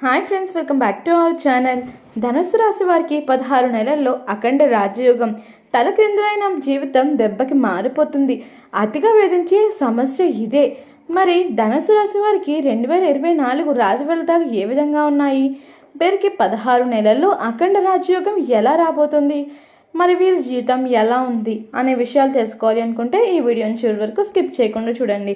Hi friends welcome back to our channel. ధనుసు రాశి వారికి పదహారు నెలల్లో అఖండ రాజయోగం. తలక్రిందులైన జీవితం దెబ్బకి మారిపోతుంది. అతిగా వేధించే సమస్య ఇదే. మరి ధనుసు రాశి వారికి రెండు వేల ఇరవై నాలుగు రాజ ఫలితాలు ఏ విధంగా ఉన్నాయి? వీరికి పదహారు నెలల్లో అఖండ రాజయోగం ఎలా రాబోతుంది? మరి వీరి జీవితం ఎలా ఉంది అనే విషయాలు తెలుసుకోవాలి అనుకుంటే ఈ వీడియోని చివరి వరకు స్కిప్ చేయకుండా చూడండి.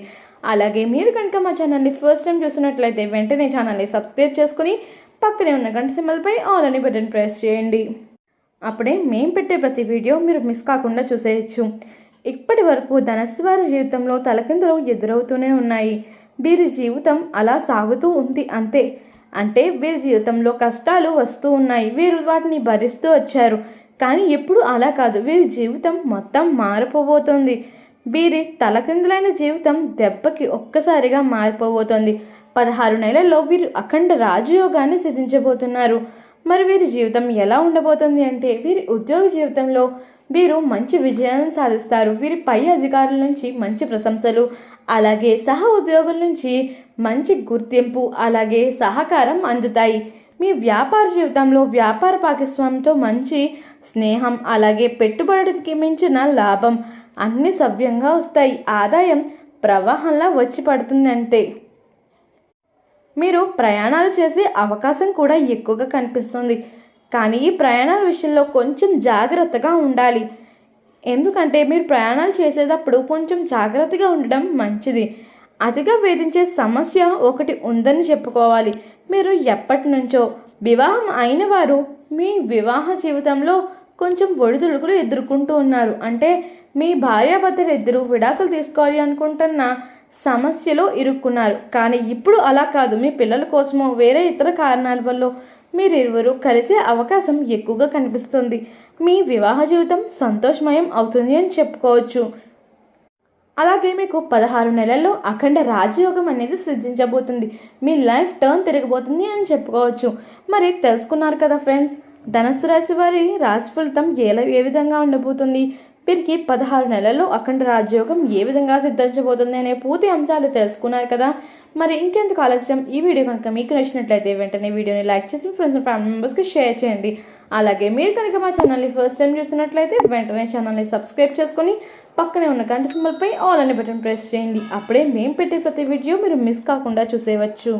అలాగే మీరు కనుక మా ఛానల్ని ఫస్ట్ టైం చూసినట్లయితే వెంటనే ఛానల్ని సబ్స్క్రైబ్ చేసుకుని పక్కనే ఉన్న గంట సింబల్పై ఆల్ అని బటన్ ప్రెస్ చేయండి. అప్పుడే మేము పెట్టే ప్రతి వీడియో మీరు మిస్ కాకుండా చూసేయచ్చు. ఇప్పటి వరకు ధనస్సు వారి జీవితంలో తలకిందులు ఎదురవుతూనే ఉన్నాయి. వీరి జీవితం అలా సాగుతూ ఉంది అంతే. అంటే వీరి జీవితంలో కష్టాలు వస్తూ ఉన్నాయి. వీరు వాటిని భరిస్తూ వచ్చారు. కానీ ఎప్పుడు అలా కాదు. వీరి జీవితం మొత్తం మారిపోబోతోంది. వీరి తలకిందులైన జీవితం దెబ్బకి ఒక్కసారిగా మారిపోబోతోంది. పదహారు నెలల్లో వీరు అఖండ రాజయోగాన్ని సిద్ధించబోతున్నారు. మరి వీరి జీవితం ఎలా ఉండబోతుంది అంటే వీరి ఉద్యోగ జీవితంలో వీరు మంచి విజయాలను సాధిస్తారు. వీరి పై అధికారుల నుంచి మంచి ప్రశంసలు అలాగే సహ ఉద్యోగుల నుంచి మంచి గుర్తింపు అలాగే సహకారం అందుతాయి. మీ వ్యాపార జీవితంలో వ్యాపార భాగస్వామితో మంచి స్నేహం అలాగే పెట్టుబడికి మించిన లాభం అన్ని సవ్యంగా వస్తాయి. ఆదాయం ప్రవాహంలా వచ్చి పడుతుందంటే. మీరు ప్రయాణాలు చేసే అవకాశం కూడా ఎక్కువగా కనిపిస్తుంది. కానీ ఈ ప్రయాణాల విషయంలో కొంచెం జాగ్రత్తగా ఉండాలి. ఎందుకంటే మీరు ప్రయాణాలు చేసేటప్పుడు కొంచెం జాగ్రత్తగా ఉండడం మంచిది. అతిగా వేధించే సమస్య ఒకటి ఉందని చెప్పుకోవాలి. మీరు ఎప్పటి నుంచో వివాహం అయిన వారు మీ వివాహ జీవితంలో కొంచెం ఒడిదుడుకులు ఎదుర్కొంటూ ఉన్నారు. అంటే మీ భార్యాభర్తలు ఇద్దరు విడాకులు తీసుకోవాలి అనుకుంటున్న సమస్యలో ఇరుక్కున్నారు. కానీ ఇప్పుడు అలా కాదు. మీ పిల్లల కోసమో వేరే ఇతర కారణాల వల్ల మీరిరువురు కలిసే అవకాశం ఎక్కువగా కనిపిస్తుంది. మీ వివాహ జీవితం సంతోషమయం అవుతుంది అని చెప్పుకోవచ్చు. అలాగే మీకు పదహారు నెలల్లో అఖండ రాజయోగం అనేది సిద్ధించబోతుంది మీ లైఫ్ టర్న్ తిరగబోతుంది అని చెప్పుకోవచ్చు. మరి తెలుసుకున్నారు కదా ఫ్రెండ్స్ ధనస్సు రాశి వారి రాశి ఫలితం ఏ విధంగా ఉండబోతుంది? వీరికి పదహారు నెలల్లో అఖండ రాజయోగం ఏ విధంగా సిద్ధించబోతుంది అనే పూర్తి అంశాలు తెలుసుకున్నారు కదా. మరి ఇంకెందుకు ఆలస్యం? ఈ వీడియో కనుక మీకు నచ్చినట్లయితే వెంటనే వీడియోని లైక్ చేసి ఫ్రెండ్స్ అండ్ ఫ్యామిలీ మెంబర్స్కి షేర్ చేయండి. అలాగే మీరు కనుక మా ఛానల్ని ఫస్ట్ టైం చూస్తున్నట్లయితే వెంటనే ఛానల్ని సబ్స్క్రైబ్ చేసుకొని పక్కనే ఉన్న గంట సింబల్పై ఆల్ అనే బటన్ ప్రెస్ చేయండి. అప్పుడే మేము పెట్టే ప్రతి వీడియో మీరు మిస్ కాకుండా చూసేయవచ్చు.